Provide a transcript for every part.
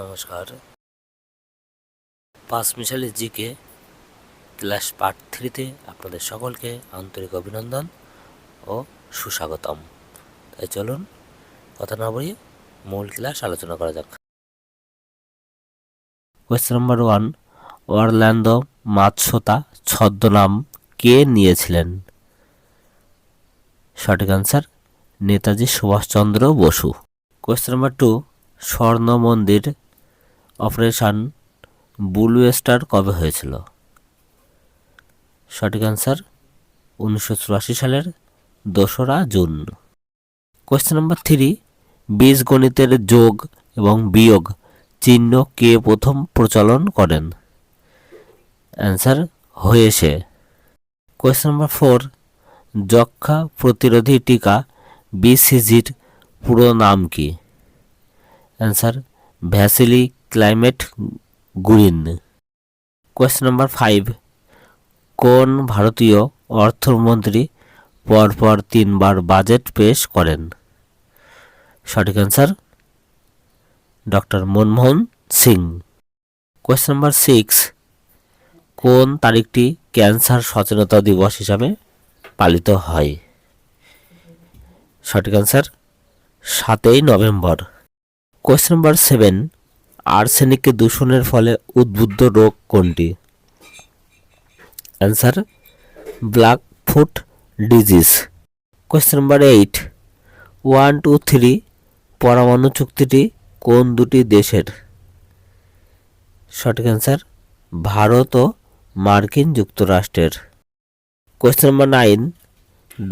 নমস্কার। পাঁচ মিশালি জিকে ক্লাস পার্ট থ্রিতে আপনাদের সকলকে আন্তরিক অভিনন্দন ও সুস্বাগতম। তাই চলুন কথা না বলিয়ে মূল ক্লাস আলোচনা করা যাক। Question number one Orlando Mazzotta ছদ্মনাম কে নিয়েছিলেন? সঠিক answer Netaji Subhash Chandra Bose. Question number two স্বর্ণ মন্দির অপারেশন ব্লু স্টার কবে হয়েছিল? সঠিক অ্যান্সার উনিশশো চুরাশি সালের দোসরা জুন। কোয়েশ্চেন নাম্বার থ্রি বীজগণিতের যোগ এবং বিয়োগ চিহ্ন কে প্রথম প্রচলন করেন? অ্যান্সার হয়েছে কোয়েশ্চেন নাম্বার ফোর যক্ষা প্রতিরোধী টিকা বিসিজির পুরো নাম কি? Answer bacilli Calmette Guerin question number five কোন ভারতীয় অর্থমন্ত্রী পরপর তিনবার বাজেট পেশ করেন? সঠিক answer doctor Manmohan Singh question number six কোন তারিখটি ক্যান্সার সচেতনতা দিবস হিসাবে পালিত হয়? সঠিক অ্যান্সার সাতই November. Question number seven arsenic দূষণের ফলে উদ্বুদ্ধ রোগ কোনটি? Answer black foot disease question number eight one two three পরমাণু চুক্তিটি কোন দুটি দেশের? সঠিক অ্যান্সার ভারত ও মার্কিন যুক্তরাষ্ট্রের। Question number nine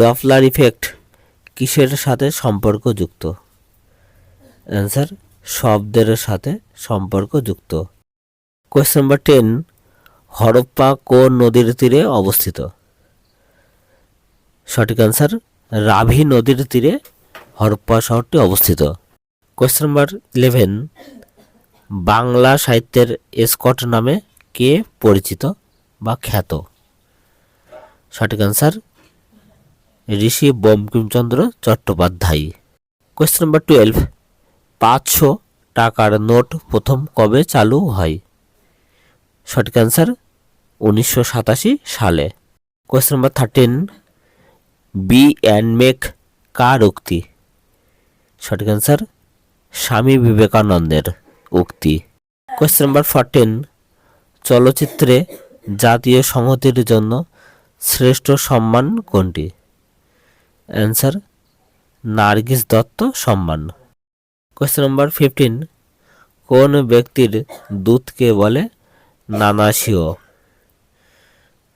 Doppler effect কিসের সাথে সম্পর্কযুক্ত? অ্যান্সার শব্দের সাথে সম্পর্কযুক্ত কোয়েশ্চেন নাম্বার টেন হরপ্পা কোন নদীর তীরে অবস্থিত? সঠিক অ্যান্সার রাভি নদীর তীরে হরপ্পা শহরটি অবস্থিত। কোয়েশ্চেন নাম্বার ইলেভেন বাংলা সাহিত্যের স্কট নামে কে পরিচিত বা খ্যাত? সঠিক answer Rishi Bankimchandra Chattopadhyay. Question number twelve পাঁচশো টাকার নোট প্রথম কবে চালু হয়? সঠিক অ্যান্সার উনিশশো সাতাশি সালে। Question number thirteen B and make কার উক্তি? সঠিক অ্যান্সার স্বামী বিবেকানন্দের উক্তি। কোয়েশ্চেন নাম্বার ফোরটিন চলচ্চিত্রে জাতীয় সংহতির জন্য শ্রেষ্ঠ সম্মান কোনটি? অ্যান্সার নার্গিস দত্ত সম্মান। কোয়েশ্চেন নাম্বার ফিফটিন কোন ব্যক্তির দুধকে বলে নানাশিও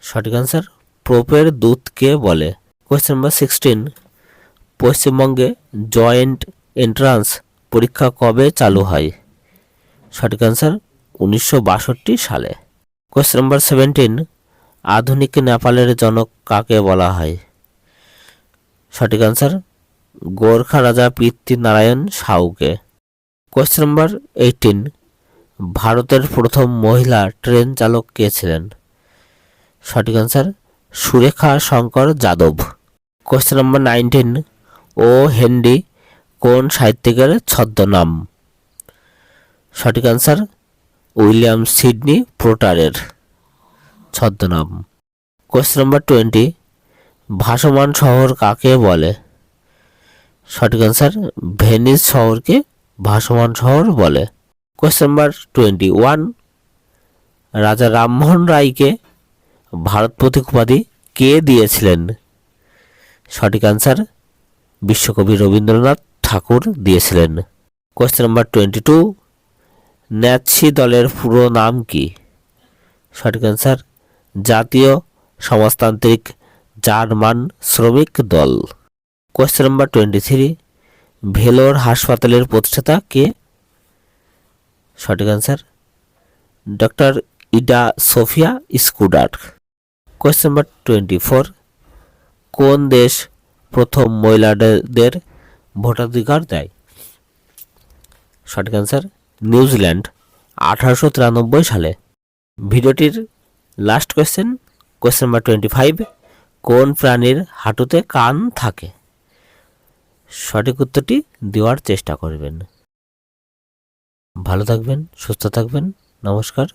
সঠিক অ্যান্সার প্রোপের দুধকে বলে। কোয়েশ্চেন নাম্বার সিক্সটিন পশ্চিমবঙ্গে জয়েন্ট এন্ট্রান্স পরীক্ষা কবে চালু হয়? সঠিক অ্যান্সার উনিশশো সালে। কোয়েশ্চেন নাম্বার সেভেন্টিন আধুনিক নেপালের জনক কাকে বলা হয়? সঠিক অ্যান্সার গোর্খা রাজা পৃথ্বীনারায়ণ সাউকে। কোয়েশ্চেন নাম্বার এইটিন ভারতের প্রথম মহিলা ট্রেন চালক কে ছিলেন? সঠিক answer Surekha Shankar Yadav. Question number nineteen O Henry কোন সাহিত্যিকের ছদ্মনাম? সঠিক অ্যান্সার উইলিয়াম সিডনি পোর্টারের ছদ্মনাম। কোয়েশ্চেন নাম্বার টোয়েন্টি ভাসমান শহর কাকে বলে? সঠিক অ্যান্সার ভেনিস শহরকে ভাসমান শহর বলে। কোয়েশ্চেন নাম্বার টোয়েন্টি ওয়ান রাজা রামমোহন রায়কে ভারত প্রতীক উপাধি কে দিয়েছিলেন? সঠিক অ্যান্সার বিশ্বকবি রবীন্দ্রনাথ ঠাকুর দিয়েছিলেন। Question number twenty two Nazi দলের পুরো নাম কি? সঠিক অ্যান্সার জাতীয় সমাজতান্ত্রিক জার্মান শ্রমিক দল। Question number twenty three Vellore হাসপাতালের প্রতিষ্ঠাতা কে? সঠিক answer doctor Ida Sophia Scudder question number twenty four কোন দেশ প্রথম মহিলাদের ভোটাধিকার দেয়? সঠিক অ্যান্সার নিউজিল্যান্ড, আঠারোশো তিরানব্বই সালে। ভিডিওটির last question question number twenty five কোন প্রাণীর হাঁটুতে কান থাকে? সঠিক উত্তরটি দেওয়ার চেষ্টা করবেন। ভালো থাকবেন সুস্থ থাকবেন। নমস্কার।